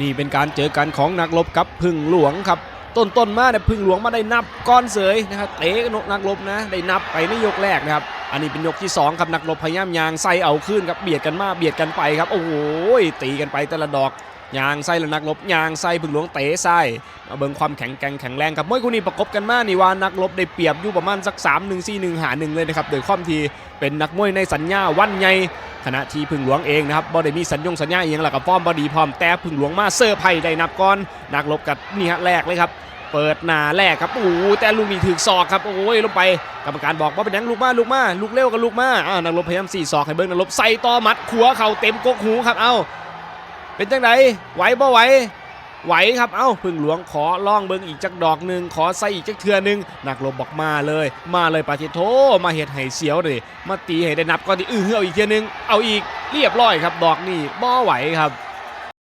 นี่เป็นการเจอกันของนักลบกับพึ่งหลวงครับ ต้นต้นๆมาเนี่ยพึ่งหลวงมาได้นับก้อนเสยนะครับเตะกับนักลบนะ ได้นับไปในยกแรกนะครับอันนี้เป็นยกที่สองครับนักลบพยายามยางไสเอาขึ้นครับเบียดกันมาเบียดกันไปครับโอ้โหตีกันไปแต่ละดอก ยางไส้แล้วนักรบยางไส้พึ่งหลวงเตะไส้มาเบิ่งความแข็งแกร่งแข็งแรงครับมวยคู่นี้ประกบกันมากนี่ว่านักรบได้เปรียบอยู่ประมาณสัก3 1 4 1หา1เลยนะครับโดยความทีเป็นนักมวยในสัญญาวันใหญ่ขณะที่พึ่งหลวงเองนะครับบ่ได้มีสัญญงสัญญาเองหลักกับฟอร์มบอดีพร้อมแต่พึ่งหลวงมาเซอร์ไพ่ได้นับก่อนนักรบกับนี่ฮะแรกเลยครับเปิดหน้าแรกครับโอ้แต่ลูกนี้ถึกศอกครับโอ้ยลงไปกรรมการบอกว่าเป็นหยังลูกมาลูกมาลูกเร็วกับลูกมาอ่านักรบพยายามสี่ศอกให้เบิ้งนักรบใส่ต่อมัดขัวเข่าเต็มกกหูครับเอ้า เป็นจังไดไหวบ่ไหวไหวครับ เอ้าพึ่งหลวงขอล่องเบิงอีกจักดอกหนึ่งขอใส่อีกจักเทือหนึ่งนักลบบอกมาเลย มาเลยปาทิโทมาเห็ดไห้เสียวเลยมาตีให้ได้นับก่อนที่อื้อเอาอีกเทือหนึง เอาอีกเรียบร้อยครับ ดอกนี่บ่ไหวครับ